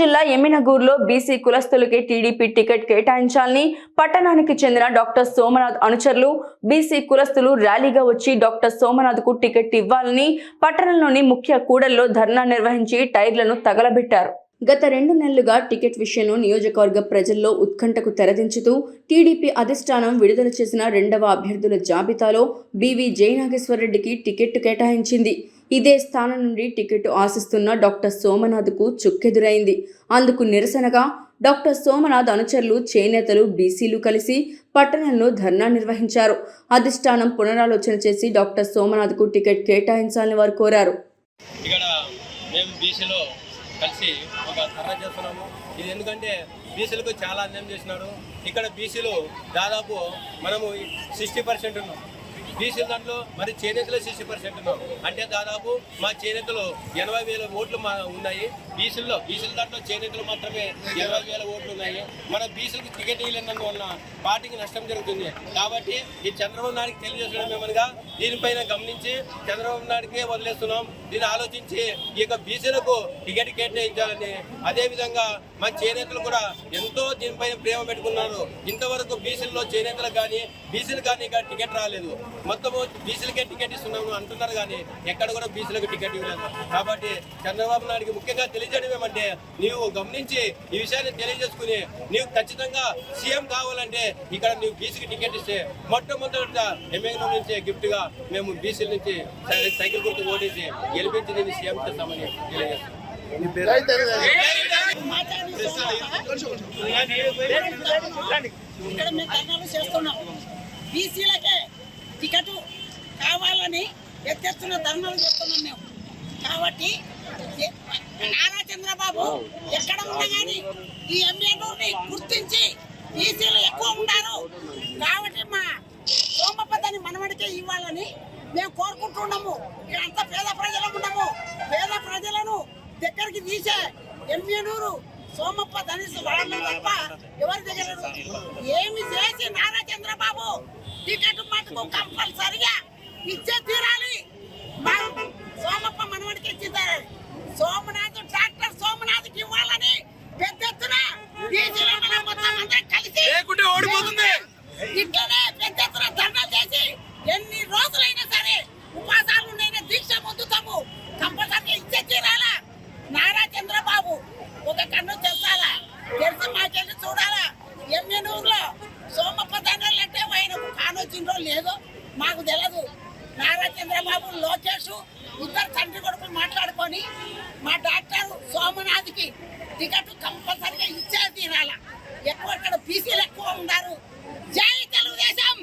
జిల్లా ఎమ్మినగూరులో బీసీ కులస్తులకి టీడీపీ టికెట్ కేటాయించాలని పట్టణానికి చెందిన డాక్టర్ సోమనాథ్ అనుచరులు బీసీ కులస్తులు ర్యాలీగా వచ్చి డాక్టర్ సోమనాథ్కు టికెట్ ఇవ్వాలని పట్టణంలోని ముఖ్య కూడల్లో ధర్నా నిర్వహించి టైర్లను తగలబెట్టారు. గత రెండు నెలలుగా టికెట్ విషయంలో నియోజకవర్గ ప్రజల్లో ఉత్కంఠకు తెరదించుతూ టీడీపీ అధిష్టానం విడుదల చేసిన రెండవ అభ్యర్థుల జాబితాలో బీవీ జయనాగేశ్వరరెడ్డికి టికెట్ కేటాయించింది. ఇదే స్థానం నుండి టికెట్ ఆశిస్తున్న డాక్టర్ సోమనాథ్కు చుక్కెదురైంది. అందుకు నిరసనగా డాక్టర్ సోమనాథ్ అనుచరులు చేనేతలు బీసీలు కలిసి పట్టణంలో ధర్నా నిర్వహించారు. అధిష్టానం పునరాలోచన చేసి డాక్టర్ సోమనాథ్కు టికెట్ కేటాయించాలని వారు కోరారు. ఇక్కడ మేము బీసీలో కలిసి ఒక ధర్నా చేస్తున్నాము. ఇది ఎందుకంటే బీసీలకు చాలా అన్యాయం చేసినారు. ఇక్కడ బీసీలు దాదాపు మనము సిక్స్టీ పర్సెంట్ ఉన్నాం. బీసీల దాంట్లో మరి చేనేతలో సిక్స్టీ పర్సెంట్ ఉన్నాం. అంటే దాదాపు మా చేనేతలో ఎనభై వేల ఓట్లు మా ఉన్నాయి. బీసీల్లో బీసీల దాంట్లో చేనేతలు మాత్రమే ఇరవై వేల ఓట్లు ఉన్నాయి. మన బీసీలకు టికెట్ ఇవ్వలేనందువల్ల పార్టీకి నష్టం జరుగుతుంది. కాబట్టి ఈ చంద్రబాబు నాయుడికి తెలియజేసడం ఏమనగా దీనిపైన గమనించి చంద్రబాబు నాయుడికే వదిలేస్తున్నాం. దీన్ని ఆలోచించి ఈ యొక్క బీసీలకు టికెట్ కేటాయించాలని. అదేవిధంగా మా చేనేతలు కూడా ఎంతో దీనిపైన ప్రేమ పెట్టుకున్నారు. ఇంతవరకు బీసీల్లో చేనేతలకు కానీ బీసీలు కానీ టికెట్ రాలేదు. మొత్తం బీసీలకే టికెట్ ఇస్తున్నాము అంటున్నారు కానీ ఎక్కడ కూడా బీసీలకు టికెట్ ఇవ్వలేదు. కాబట్టి చంద్రబాబు నాయుడికి ముఖ్యంగా తెలియజేయడం ఏమంటే నీవు గమనించి ఈ విషయాన్ని తెలియజేసుకుని నీవు ఖచ్చితంగా సీఎం కావాలంటే ఇక్కడ నీవు బీసీకి టికెట్ ఇస్తే మొట్టమొదట ఎమ్మెల్యే నుంచి గిఫ్ట్గా మేము బీసీల నుంచి సైకిల్ గుర్తు ఓటేసి గెలిపించి నేను సీఎం చేస్తామని తెలియజేస్తాం. ఇక్కడ మేము ధర్నాలు చేస్తున్నాం. బీసీలకే ఎత్తెత్తున ధర్నాలు చేస్తున్నాం మేము. కాబట్టి నారా చంద్రబాబు ఎక్కడ ఉన్నా కానీ ఈ ఎమ్మెల్యేని గుర్తించి ఈసీలు ఎక్కువ ఉన్నారు కాబట్టి మా సోమపదని మనవడికే ఇవ్వాలని మేము కోరుకుంటున్నాము. ఇక్కడంతా పేద ప్రజలు ఉన్నాము. పేద ప్రజలను దగ్గరికి తీసే ఎమ్మెనూరు సోమప్ప ధనిసు వాళ్ళే తప్ప ఎవరి దగ్గర ఏమి చేసి నారా చంద్రబాబు టికెట్ మటుకు కంపల్సరిగా ఇచ్చే తీరాలి. సోమప్ప మనవడికి ఇచ్చి తీరాలి సోమనాథ్ డాక్టర్ సోమనాథ్కి ఇవ్వాలని పెద్ద ఎత్తున కలిసి ఓడిపోతుంది. ఇట్లనే పెద్ద ఎత్తున చేసి ఎన్ని రోజులైనా సరే ఉపవాసాలు ఉండైనా దీక్ష పొందుతాము. కంపల్సరిగా ఇచ్చే తీరాలా. నారా చంద్రబాబు ఒక కన్ను తెచ్చాలా తెలిసి మాకెళ్ళి చూడాలా? ఎమ్మెనూరులో సోమప్ప దండలు అంటే కానొచ్చిందో లేదో మాకు తెలియదు నారా చంద్రబాబు లోకేష్ ఇద్దరు తండ్రి కొడుకు మాట్లాడుకొని మా డాక్టర్ సోమనాథ్కి టికెట్ కంపల్సరిగా ఇచ్చేది తినాల ఎక్కువ ఇక్కడ బీసీలు ఎక్కువ ఉన్నారు. జై తెలుగుదేశం!